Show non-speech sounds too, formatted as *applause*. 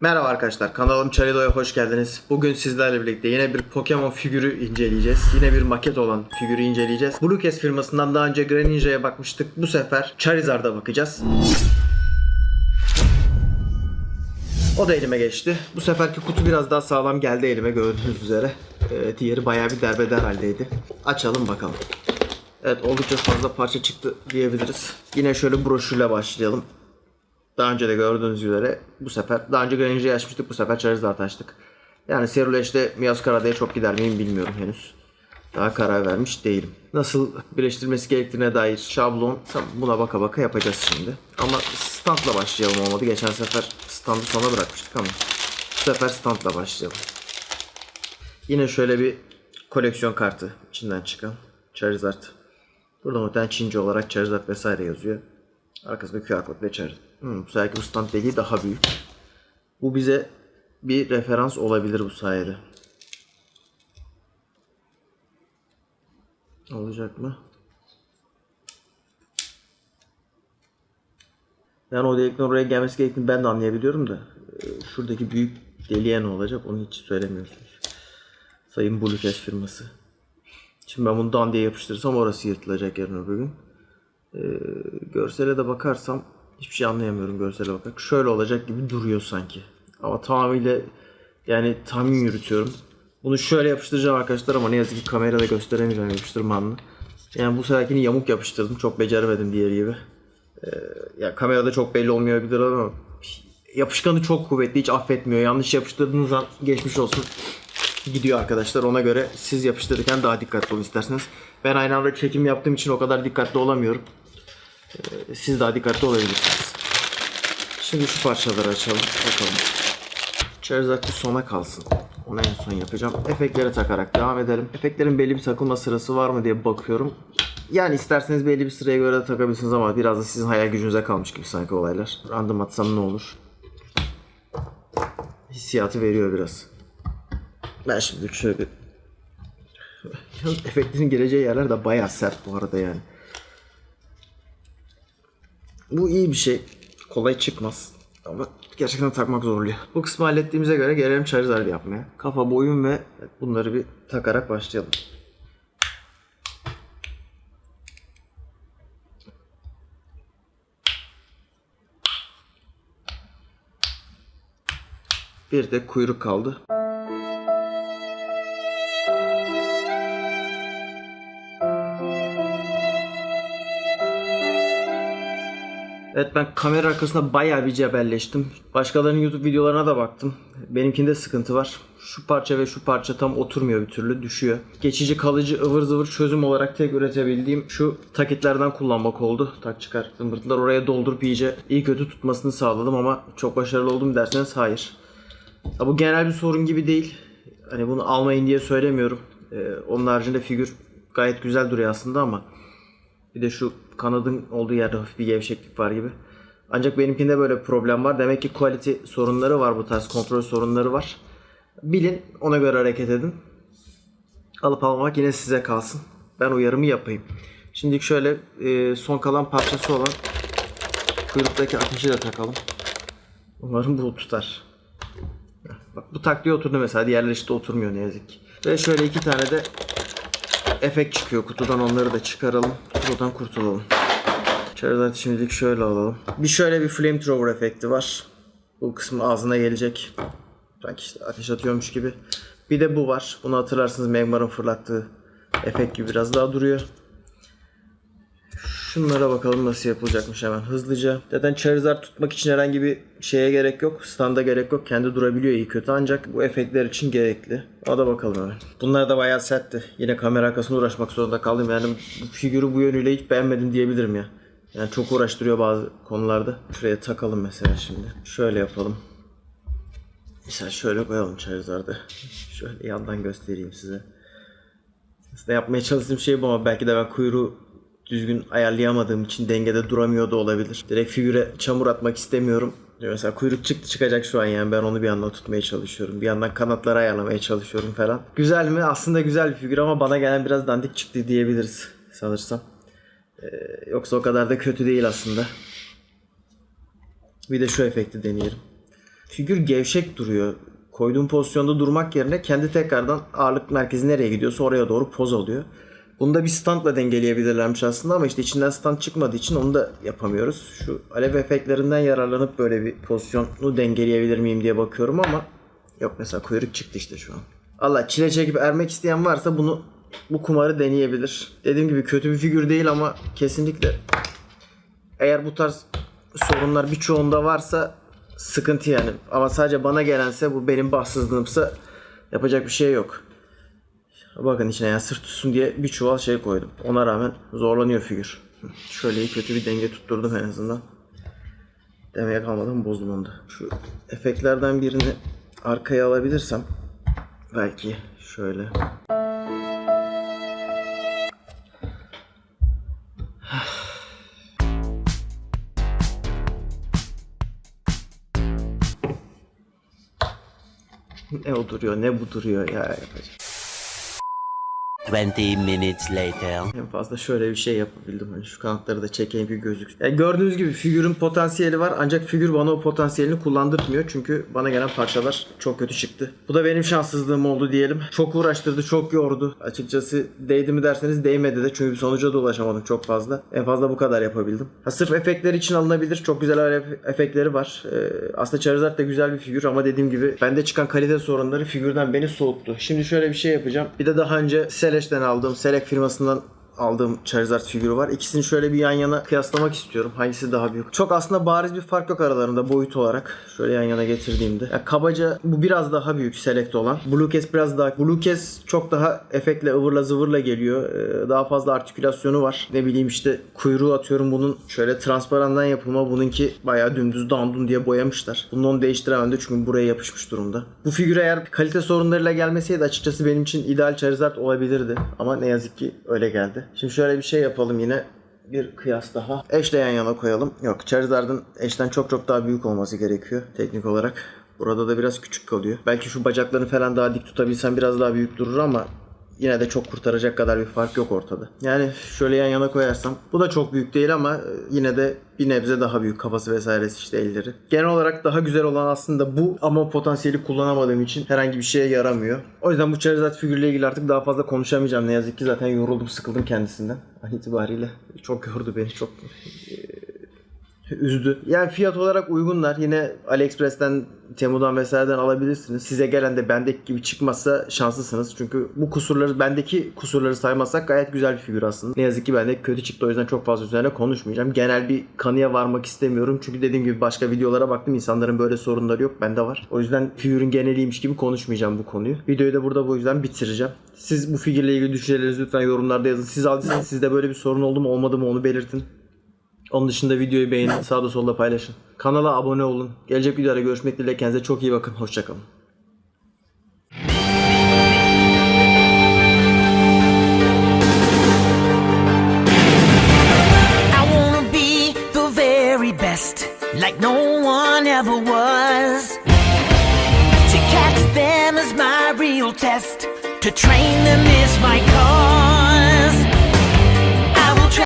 Merhaba arkadaşlar, kanalım Charido'ya hoş geldiniz. Bugün sizlerle birlikte yine bir Pokemon figürü inceleyeceğiz. Yine bir maket olan figürü inceleyeceğiz. Bluecast firmasından daha önce Greninja'ya bakmıştık. Bu sefer Charizard'a bakacağız. O da elime geçti. Bu seferki kutu biraz daha sağlam geldi elime gördüğünüz üzere. Ee, diğeri bayağı bir derbeder haldeydi. Açalım bakalım. Evet oldukça fazla parça çıktı diyebiliriz. Yine şöyle broşürle başlayalım. Daha önce de gördüğünüz üzere bu sefer daha önce Greninja'yı açmıştık bu sefer Charizard açtık. Yani Ceruleage'de Miyaskarada'ya çok gider miyim bilmiyorum henüz. Daha karar vermiş değilim. Nasıl birleştirilmesi gerektiğine dair şablon buna baka baka yapacağız şimdi. Ama standla başlayalım olmadı. Geçen sefer standı sona bırakmıştık ama bu sefer standla başlayalım. Yine şöyle bir koleksiyon kartı içinden çıkan Charizard. Burada muhtemelen Çince olarak Charizard vesaire yazıyor. Arkasında QR kod ve Charizard. Hmm, bu seferki bu stand deliği daha büyük. Bu bize bir referans olabilir bu sayede. Olacak mı? Yani o delikten oraya gelmesi gerektiğini ben de anlayabiliyorum da e, şuradaki büyük deliğe ne olacak onu hiç söylemiyorsunuz. Sayın Bluecast firması. Şimdi ben bunu dan diye yapıştırırsam orası yırtılacak yarın öbür gün. Ee, görsele de bakarsam hiçbir şey anlayamıyorum görsele bakarak. Şöyle olacak gibi duruyor sanki. Ama tamamıyla yani tahmin yürütüyorum. Bunu şöyle yapıştıracağım arkadaşlar ama ne yazık ki kamerada gösteremeyeceğim yapıştırmamla. Yani bu seferkini yamuk yapıştırdım. Çok beceremedim diğeri gibi. Ee, ya kamerada çok belli olmayabilir ama yapışkanı çok kuvvetli hiç affetmiyor. Yanlış yapıştırdığınız an geçmiş olsun gidiyor arkadaşlar. Ona göre siz yapıştırırken daha dikkatli olun isterseniz. Ben aynı anda çekim yaptığım için o kadar dikkatli olamıyorum. Ee, Siz daha dikkatli olabilirsiniz. Şimdi şu parçaları açalım. Bakalım. Bir sona kalsın. Onu en son yapacağım. Efektlere takarak devam edelim. Efektlerin belli bir takılma sırası var mı diye bakıyorum. Yani isterseniz belli bir sıraya göre de takabilirsiniz ama biraz da sizin hayal gücünüze kalmış gibi sanki olaylar. Random atsam ne olur? Hissiyatı veriyor biraz. Ben şimdi şöyle bir... *laughs* Efektlerin geleceği yerler de bayağı sert bu arada yani. Bu iyi bir şey. Kolay çıkmaz. Ama gerçekten takmak zorluyor. Bu kısmı hallettiğimize göre gelelim Charizard yapmaya. Kafa, boyun ve bunları bir takarak başlayalım. Bir de kuyruk kaldı. Evet ben kamera arkasında bayağı bir cebelleştim. Başkalarının YouTube videolarına da baktım. Benimkinde sıkıntı var. Şu parça ve şu parça tam oturmuyor bir türlü düşüyor. Geçici kalıcı ıvır zıvır çözüm olarak tek üretebildiğim şu takitlerden kullanmak oldu. Tak çıkar zımbırtılar oraya doldurup iyice iyi kötü tutmasını sağladım ama çok başarılı oldum derseniz hayır. Ya bu genel bir sorun gibi değil. Hani bunu almayın diye söylemiyorum. Ee, onun haricinde figür gayet güzel duruyor aslında ama bir de şu kanadın olduğu yerde hafif bir gevşeklik var gibi. Ancak benimkinde böyle bir problem var. Demek ki quality sorunları var bu tarz kontrol sorunları var. Bilin ona göre hareket edin. Alıp almamak yine size kalsın. Ben uyarımı yapayım. Şimdi şöyle e, son kalan parçası olan kuyruktaki ateşi de takalım. Umarım bu tutar. Bak bu taktiğe oturdu mesela. Diğerleri işte oturmuyor ne yazık ki. Ve şöyle iki tane de efekt çıkıyor kutudan onları da çıkaralım. Kutudan kurtulalım. Charizard şimdilik şöyle alalım. Bir şöyle bir flamethrower efekti var. Bu kısmı ağzına gelecek. Sanki işte ateş atıyormuş gibi. Bir de bu var. Bunu hatırlarsınız Magmar'ın fırlattığı efekt gibi biraz daha duruyor. Şunlara bakalım nasıl yapılacakmış hemen hızlıca. Zaten Charizard tutmak için herhangi bir şeye gerek yok. Standa gerek yok. Kendi durabiliyor iyi kötü ancak bu efektler için gerekli. O da bakalım hemen. Bunlar da bayağı sertti. Yine kamera arkasında uğraşmak zorunda kaldım. Yani bu figürü bu yönüyle hiç beğenmedim diyebilirim ya. Yani çok uğraştırıyor bazı konularda. Şuraya takalım mesela şimdi. Şöyle yapalım. Mesela şöyle koyalım Charizard'ı. Şöyle yandan göstereyim size. Aslında yapmaya çalıştığım şey bu ama belki de ben kuyruğu düzgün ayarlayamadığım için dengede duramıyor da olabilir. Direkt figüre çamur atmak istemiyorum. Mesela kuyruk çıktı çıkacak şu an yani ben onu bir yandan tutmaya çalışıyorum. Bir yandan kanatları ayarlamaya çalışıyorum falan. Güzel mi? Aslında güzel bir figür ama bana gelen biraz dandik çıktı diyebiliriz sanırsam. Ee, yoksa o kadar da kötü değil aslında. Bir de şu efekti deneyelim. figür gevşek duruyor. Koyduğum pozisyonda durmak yerine kendi tekrardan ağırlık merkezi nereye gidiyorsa oraya doğru poz alıyor. Bunu da bir standla dengeleyebilirlermiş aslında ama işte içinden stand çıkmadığı için onu da yapamıyoruz. Şu alev efektlerinden yararlanıp böyle bir pozisyonu dengeleyebilir miyim diye bakıyorum ama yok mesela kuyruk çıktı işte şu an. Allah çile çekip ermek isteyen varsa bunu bu kumarı deneyebilir. Dediğim gibi kötü bir figür değil ama kesinlikle eğer bu tarz sorunlar birçoğunda varsa sıkıntı yani. Ama sadece bana gelense bu benim bahtsızlığımsa yapacak bir şey yok. Bakın içine yani sırt tutsun diye bir çuval şey koydum. Ona rağmen zorlanıyor figür. Şöyle iyi kötü bir denge tutturdum en azından. Demeye kalmadan bozdum onu da. Şu efektlerden birini arkaya alabilirsem belki şöyle. *sighs* Ne o duruyor ne bu duruyor ya yapacak. 20 minutes later. En fazla şöyle bir şey yapabildim. Hani şu kanatları da çekeyim bir gözüksün. Yani gördüğünüz gibi figürün potansiyeli var ancak figür bana o potansiyelini kullandırmıyor. Çünkü bana gelen parçalar çok kötü çıktı. Bu da benim şanssızlığım oldu diyelim. Çok uğraştırdı, çok yordu. Açıkçası değdi mi derseniz değmedi de. Çünkü bir sonuca da ulaşamadım çok fazla. En fazla bu kadar yapabildim. Ha, sırf efektler için alınabilir. Çok güzel efektleri var. Ee, aslında Charizard da güzel bir figür ama dediğim gibi bende çıkan kalite sorunları figürden beni soğuttu. Şimdi şöyle bir şey yapacağım. Bir de daha önce Celeste'den aldığım, Select firmasından aldığım Charizard figürü var. İkisini şöyle bir yan yana kıyaslamak istiyorum. Hangisi daha büyük? Çok aslında bariz bir fark yok aralarında boyut olarak. Şöyle yan yana getirdiğimde. Ya kabaca bu biraz daha büyük Select olan. Blue Case biraz daha... Blue Case çok daha efektle ıvırla zıvırla geliyor. Ee, Daha fazla artikülasyonu var. Ne bileyim işte kuyruğu atıyorum bunun şöyle transparandan yapılma. Bununki bayağı dümdüz dandun diye boyamışlar. Bunu onu değiştiremem de çünkü buraya yapışmış durumda. Bu figür eğer kalite sorunlarıyla gelmeseydi açıkçası benim için ideal Charizard olabilirdi. Ama ne yazık ki öyle geldi. Şimdi şöyle bir şey yapalım yine. Bir kıyas daha. Eş'le yan yana koyalım. Yok Charizard'ın Eş'ten çok çok daha büyük olması gerekiyor teknik olarak. Burada da biraz küçük kalıyor. Belki şu bacaklarını falan daha dik tutabilsem biraz daha büyük durur ama yine de çok kurtaracak kadar bir fark yok ortada. Yani şöyle yan yana koyarsam bu da çok büyük değil ama e, yine de bir nebze daha büyük kafası vesairesi işte elleri. Genel olarak daha güzel olan aslında bu ama potansiyeli kullanamadığım için herhangi bir şeye yaramıyor. O yüzden bu Charizard figürle ilgili artık daha fazla konuşamayacağım. Ne yazık ki zaten yoruldum sıkıldım kendisinden. An itibariyle çok yordu beni çok üzdü. Yani fiyat olarak uygunlar. Yine AliExpress'ten, Temu'dan vesaireden alabilirsiniz. Size gelen de bendeki gibi çıkmazsa şanslısınız. Çünkü bu kusurları, bendeki kusurları saymazsak gayet güzel bir figür aslında. Ne yazık ki bendeki kötü çıktı. O yüzden çok fazla üzerine konuşmayacağım. Genel bir kanıya varmak istemiyorum. Çünkü dediğim gibi başka videolara baktım. İnsanların böyle sorunları yok. Bende var. O yüzden figürün geneliymiş gibi konuşmayacağım bu konuyu. Videoyu da burada bu yüzden bitireceğim. Siz bu figürle ilgili düşüncelerinizi lütfen yorumlarda yazın. Siz aldıysanız sizde böyle bir sorun oldu mu olmadı mı onu belirtin. Onun dışında videoyu beğenin, sağda solda paylaşın. Kanala abone olun. Gelecek videoda görüşmek dileğiyle kendinize çok iyi bakın. Hoşçakalın. Like no one ever was. To catch them is my real test. To train them is my